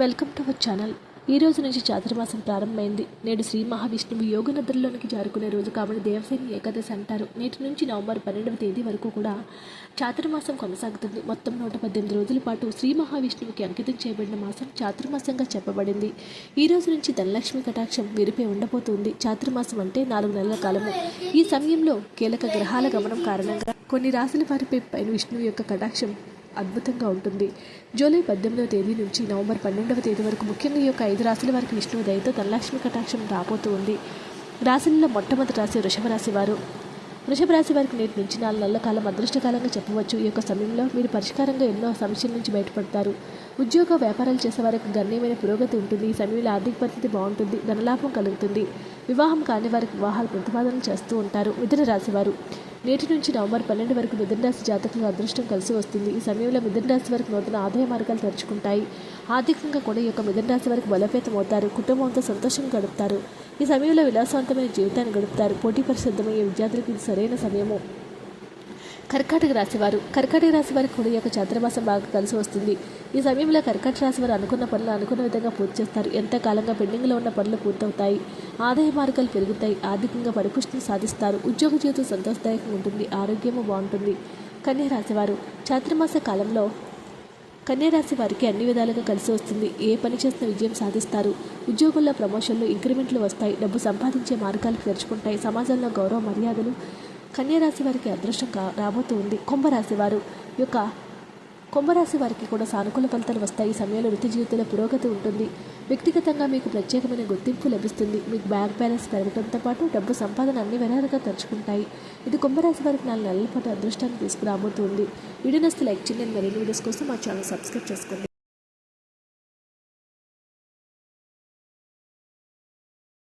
Welcome to our channel. ఈ రోజు నుంచి చాతుర్మాసం ప్రారంభమైంది. నేడు శ్రీ మహావిష్ణువు యోగ నిద్రలోనికి జారుకునే రోజు కాబట్టి దేవసేని ఏకాదశి అంటారు. నేటి నుంచి నవంబర్ పన్నెండవ తేదీ వరకు కూడా చాతుర్మాసం కొనసాగుతుంది. మొత్తం నూట పద్దెనిమిది రోజుల పాటు శ్రీ మహావిష్ణువుకి అంకితం చేయబడిన మాసం చాతుర్మాసంగా చెప్పబడింది. ఈ రోజు నుంచి ధనలక్ష్మి కటాక్షం వీరిపై ఉండబోతుంది. చాతుర్మాసం అంటే నాలుగు నెలల కాలము. ఈ సమయంలో కీలక గ్రహాల గమనం కారణంగా కొన్ని రాశుల వారిపై పైన విష్ణువు యొక్క కటాక్షం అద్భుతంగా ఉంటుంది. జూలై పద్దెనిమిదవ తేదీ నుంచి నవంబర్ పన్నెండవ తేదీ వరకు ముఖ్యంగా ఈ యొక్క ఐదు రాశుల వారికి విష్ణువు దయతో ధనలక్ష్మి కటాక్షం రాబోతూ ఉంది. రాశులలో మొట్టమొదటి రాశి వృషభ రాశి వారు. వృషభ రాశి వారికి నేటి నుంచి నాలుగు నెలల కాలం అదృష్టకాలంగా చెప్పవచ్చు. ఈ యొక్క సమయంలో మీరు పరిష్కారంగా ఎన్నో సమస్యల నుంచి బయటపడతారు. ఉద్యోగ వ్యాపారాలు చేసే వారికి గణనీయమైన పురోగతి ఉంటుంది. ఈ సమయంలో ఆర్థిక పరిస్థితి బాగుంటుంది. ధనలాభం కలుగుతుంది. వివాహం కాని వారికి వివాహాలు ప్రతిపాదనలు చేస్తూ ఉంటారు. మిథున రాశివారు నేటి నుంచి నవంబర్ పన్నెండు వరకు మిథునరాశి జాతకులకు అదృష్టం కలిసి వస్తుంది. ఈ సమయంలో మిథునరాశి వరకు నూతన ఆదాయ మార్గాలు తెరుచుకుంటాయి. ఆర్థికంగా కూడా ఈ యొక్క మిథునరాశి వరకు బలోపేతం అవుతారు. కుటుంబంతో సంతోషంగా గడుపుతారు. ఈ సమయంలో విలాసవంతమైన జీవితాన్ని గడుపుతారు. పోటీ పరిశుద్ధమయ్యే విద్యార్థులకు ఇది సరైన సమయము. కర్కాటక రాశివారు కర్కాటక రాశి వారికి కూడా యొక్క చంద్రమాసం బాగా కలిసి వస్తుంది. ఈ సమయంలో కర్కాటక రాశి వారు అనుకున్న పనులు అనుకున్న విధంగా పూర్తి చేస్తారు. ఎంతకాలంగా పెండింగ్లో ఉన్న పనులు పూర్తవుతాయి? ఆదాయ మార్గాలు పెరుగుతాయి. ఆర్థికంగా పరిపుష్టిని సాధిస్తారు. ఉద్యోగ జీవితం సంతోషదాయకంగా ఉంటుంది. ఆరోగ్యము బాగుంటుంది. కన్యా రాశివారు చాతుర్మాస కాలంలో కన్యారాశి వారికి అన్ని విధాలుగా కలిసి వస్తుంది. ఏ పని చేసిన విజయం సాధిస్తారు. ఉద్యోగుల్లో ప్రమోషన్లు ఇంక్రిమెంట్లు వస్తాయి. డబ్బు సంపాదించే మార్గాలు తెరుచుకుంటాయి. సమాజంలో గౌరవ మర్యాదలు కన్యారాశి వారికి అదృష్టం కా రాబోతూ ఉంది కుంభరాశి వారు యొక్క కుంభరాశి వారికి కూడా సానుకూల ఫలితాలు వస్తాయి. ఈ సమయంలో వృత్తి జీవితంలో పురోగతి ఉంటుంది. వ్యక్తిగతంగా మీకు ప్రత్యేకమైన గుర్తింపు లభిస్తుంది. మీకు బ్యాంక్ బ్యాలెన్స్ పెరగడంతో పాటు డబ్బు సంపాదన అన్ని విధాలుగా తెరుచుకుంటాయి ఇది కుంభరాశి వారికి నాలుగు నెలల పాటు అదృష్టాన్ని తీసుకురాబోతుంది. వీడియోస్ లైక్ చేయండి. మరిన్ని వీడియోస్ కోసం మా ఛానల్ సబ్స్క్రైబ్ చేసుకోండి.